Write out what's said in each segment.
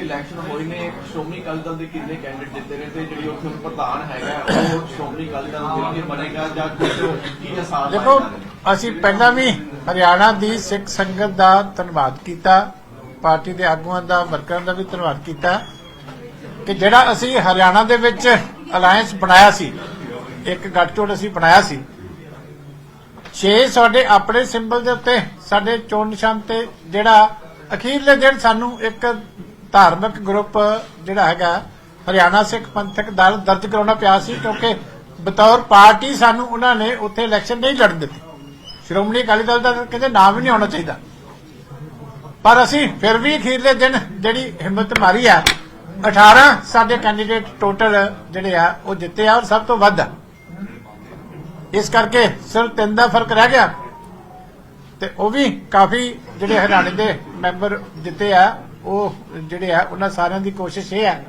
ਜਿਹੜੇ ਇਲੈਕਸ਼ਨ ਹੋਏ ਨੇ, ਸ਼੍ਰੋਮਣੀ ਅਕਾਲੀ ਦਲ ਦੇ ਕਿੰਨੇ ਕੈਂਡੀਡੇਟ ਜਿੱਤੇ ਨੇ ਤੇ ਜਿਹੜੀ ਉੱਥੇ ਪ੍ਰਧਾਨ ਹੈਗਾ, ਉਹ ਸ਼੍ਰੋਮਣੀ ਅਕਾਲੀ ਦਲ ਮਿਲ ਕੇ ਬਣੇਗਾ ਜਾਂ ਕੀ ਆਸਾਨ ਦੇਖੋ, ਅਸੀਂ ਪਹਿਲਾਂ ਵੀ ਹਰਿਆਣਾ ਦੀ ਸਿੱਖ ਸੰਗਤ ਦਾ ਧੰਨਵਾਦ ਕੀਤਾ, ਪਾਰਟੀ ਦੇ ਆਗੂਆਂ ਦਾ, ਵਰਕਰਾਂ ਦਾ ਵੀ ਧੰਨਵਾਦ ਕੀਤਾ ਕਿ ਜਿਹੜਾ ਅਸੀਂ ਹਰਿਆਣਾ ਦੇ ਵਿੱਚ ਅਲਾਈਅੰਸ ਬਣਾਇਆ ਸੀ, ਇੱਕ ਗੱਠਜੋੜ ਅਸੀਂ ਬਣਾਇਆ ਸੀ 6 ਸਾਡੇ ਆਪਣੇ ਸਿੰਬਲ ਦੇ ਉੱਤੇ, ਸਾਡੇ ਚੋਣ ਨਿਸ਼ਾਨ ਤੇ ਜਿਹੜਾ ਅਖੀਰਲੇ ਦਿਨ ਸਾਨੂੰ ਇੱਕ ਧਾਰਮਿਕ ਗਰੁੱਪ ਜਿਹੜਾ ਹੈਗਾ, ਹਰਿਆਣਾ ਸਿੱਖ ਪੰਥਕ ਦਲ ਦਰਜ ਕਰਾਉਣਾ ਪਿਆ ਸੀ ਕਿਉਂਕਿ ਬਤੌਰ ਪਾਰਟੀ ਸਾਨੂੰ ਉਹਨਾਂ ਨੇ ਉੱਥੇ ਇਲੈਕਸ਼ਨ ਨਹੀਂ ਲੜਨ ਦਿੱਤੀ। ਸ਼੍ਰੋਮਣੀ ਅਕਾਲੀ ਦਲ ਦਾ ਕਹਿੰਦੇ ਨਾਮ ਹੀ ਨਹੀਂ ਆਉਣਾ ਚਾਹੀਦਾ। ਪਰ ਅਸੀਂ ਫਿਰ ਵੀ ਅਖੀਰਲੇ ਦਿਨ ਜਿਹੜੀ ਹਿੰਮਤ ਮਾਰੀ ਆ 18 ਸਾਡੇ ਕੈਂਡੀਡੇਟ ਟੋਟਲ ਜਿਹੜੇ ਆ, ਉਹ ਜਿੱਤੇ ਆ ਔਰ ਸਭ ਤੋਂ ਵੱਧ ਆ। ਇਸ ਕਰਕੇ ਸਿਰਫ ਤਿੰਨ ਦਾ ਫ਼ਰਕ ਰਹਿ ਗਿਆ। ਤੇ ਉਹ ਵੀ ਕਾਫੀ ਜਿਹੜੇ ਹਰਿਆਣੇ ਦੇ ਮੈਂਬਰ ਜਿੱਤੇ ਆ ਉਹ ਜਿਹੜੇ ਆ, ਉਹਨਾਂ ਸਾਰਿਆਂ ਦੀ ਕੋਸ਼ਿਸ਼ ਇਹ ਹੈ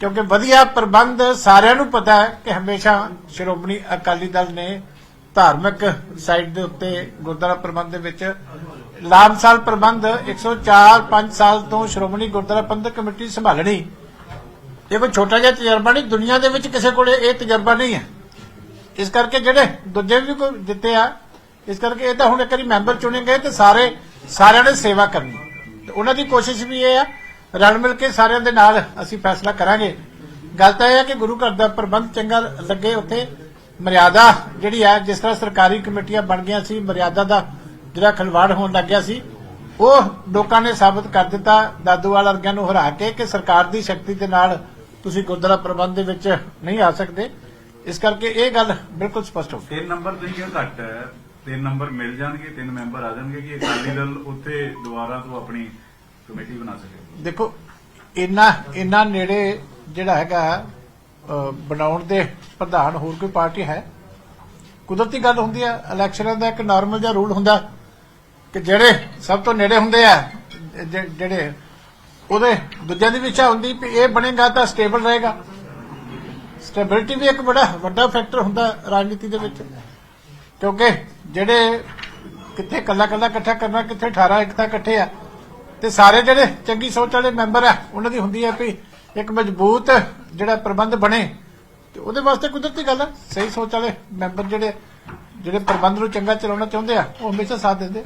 ਕਿਉਂਕਿ ਵਧੀਆ ਪ੍ਰਬੰਧ ਸਾਰਿਆਂ ਨੂੰ ਪਤਾ ਹੈ ਕਿ ਹਮੇਸ਼ਾ ਸ਼੍ਰੋਮਣੀ ਅਕਾਲੀ ਦਲ ਨੇ ਧਾਰਮਿਕ ਸਾਈਡ ਦੇ ਉੱਤੇ ਗੁਰਦੁਆਰਾ ਪ੍ਰਬੰਧ ਦੇ ਵਿੱਚ ਲਾਮਸਾਲ ਪ੍ਰਬੰਧ 104 5 ਸਾਲ ਤੋਂ ਸ਼੍ਰੋਮਣੀ ਗੁਰਦੁਆਰਾ ਪ੍ਰਬੰਧਕ ਕਮੇਟੀ ਸੰਭਾਲਣੀ। ਇਹ ਕੋਈ ਛੋਟਾ ਜਿਹਾ ਤਜਰਬਾ ਨਹੀਂ, ਦੁਨੀਆ ਦੇ ਵਿੱਚ ਕਿਸੇ ਕੋਲੇ ਇਹ ਤਜਰਬਾ ਨਹੀਂ ਹੈ। ਇਸ ਕਰਕੇ ਜਿਹੜੇ ਦੂਜੇ ਵੀ ਕੋਈ ਦਿੱਤੇ ਆ, ਇਸ ਕਰਕੇ ਇਹ ਤਾਂ ਹੁਣ ਇੱਕ ਵਾਰੀ ਮੈਂਬਰ ਚੁਣੇ ਗਏ ਤੇ ਸਾਰੇ, ਸਾਰਿਆਂ ਨੇ ਸੇਵਾ ਕਰਨੀ। ਉਹਨਾਂ ਦੀ ਕੋਸ਼ਿਸ਼ ਵੀ ਇਹ ਆ, ਰਲ ਮਿਲ ਕੇ ਸਾਰਿਆਂ ਦੇ ਨਾਲ ਅਸੀਂ ਫੈਸਲਾ ਕਰਾਂਗੇ। ਗੱਲ ਤਾਂ ਇਹ ਹੈ ਕਿ ਗੁਰੂ ਘਰ ਦਾ ਪ੍ਰਬੰਧ ਚੰਗਾ ਲੱਗੇ ਉੱਥੇ। ਮਰਿਆਦਾ ਜਿਹੜੀ ਆ, ਜਿਸ ਤਰ੍ਹਾਂ ਸਰਕਾਰੀ ਕਮੇਟੀਆਂ ਬਣ ਗਈਆਂ ਸੀ, ਮਰਿਆਦਾ ਦਾ ਜਿਹੜਾ ਖਲਵਾੜ ਹੋਣ ਲੱਗ ਗਿਆ ਸੀ, ਉਹ ਲੋਕਾਂ ਨੇ ਸਾਬਤ ਕਰ ਦਿੱਤਾ। ਦਾਦੂਵਾਲ ਵਰਗਿਆਂ ਨੂੰ ਹਰਾ ਕੇ ਕਿ ਸਰਕਾਰ ਦੀ ਸ਼ਕਤੀ ਦੇ ਨਾਲ ਤੁਸੀਂ ਗੁਰਦੁਆਰਾ ਪ੍ਰਬੰਧ ਦੇ ਵਿੱਚ ਨਹੀਂ ਆ ਸਕਦੇ। ਇਸ ਕਰਕੇ ਇਹ ਗੱਲ ਬਿਲਕੁਲ ਸਪਸ਼ਟ ਹੋ ਗਈ। ਤਿੰਨ ਨੰਬਰ ਤੁਸੀਂ ਕਿਹਾ ਘੱਟ ਹੈ। ਤਿੰਨ ਨੰਬਰ ਮਿਲ ਜਾਣਗੇ, ਤਿੰਨ ਮੈਂਬਰ ਆ ਜਾਣਗੇ ਕਿ ਅਕਾਲੀ ਦਲ ਉੱਥੇ ਦੁਬਾਰਾ ਤੋਂ ਆਪਣੀ ਕਮੇਟੀ ਬਣਾ ਸਕੇ। ਦੇਖੋ ਇੰਨਾ ਇੰਨਾ ਨੇੜੇ ਜਿਹੜਾ ਹੈਗਾ ਅਹ, ਬਣਾਉਣ ਦੇ ਪ੍ਰਧਾਨ ਹੋਰ ਕੋਈ ਪਾਰਟੀ ਹੈ? ਕੁਦਰਤੀ ਗੱਲ ਹੁੰਦੀ ਹੈ ਇਲੈਕਸ਼ਨਾਂ ਦਾ ਇੱਕ ਨਾਰਮਲ ਜਿਹਾ ਰੂਲ ਹੁੰਦਾ ਕਿ ਜਿਹੜੇ ਸਭ ਤੋਂ ਨੇੜੇ ਹੁੰਦੇ ਆ ਜ- ਜਿਹੜੇ ਉਹਦੇ ਦੂਜਿਆਂ ਦੀ ਵੀ ਇੱਛਾ ਹੁੰਦੀ ਵੀ ਇਹ ਬਣੇਗਾ ਤਾਂ ਸਟੇਬਲ ਰਹੇਗਾ। ਸਟੇਬਿਲਿਟੀ ਵੀ ਇੱਕ ਬੜਾ ਵੱਡਾ ਫੈਕਟਰ ਹੁੰਦਾ ਰਾਜਨੀਤੀ ਦੇ ਵਿੱਚ ਕਿਉਂਕਿ ਜਿਹੜੇ ਕਿੱਥੇ ਕੱਲਾ ਕੱਲਾ ਇਕੱਠਾ ਕਰਨਾ ਕਿੱਥੇ 18 ਇੱਕ ਤਾਂ ਇਕੱਠੇ ਆ ਤੇ ਸਾਰੇ ਜਿਹੜੇ ਚੰਗੀ ਸੋਚ ਵਾਲੇ ਮੈਂਬਰ ਆ, ਉਹਨਾਂ ਦੀ ਹੁੰਦੀ ਹੈ ਕਿ ਇੱਕ ਮਜ਼ਬੂਤ ਜਿਹੜਾ ਪ੍ਰਬੰਧ ਬਣੇ, ਤੇ ਉਹਦੇ ਵਾਸਤੇ ਕੁਦਰਤੀ ਗੱਲ ਹੈ ਸਹੀ ਸੋਚ ਵਾਲੇ ਮੈਂਬਰ ਜਿਹੜੇ ਜਿਹੜੇ ਪ੍ਰਬੰਧ ਨੂੰ ਚੰਗਾ ਚਲਾਉਣਾ ਚਾਹੁੰਦੇ ਆ, ਉਹ ਹਮੇਸ਼ਾ ਸਾਥ ਦਿੰਦੇ।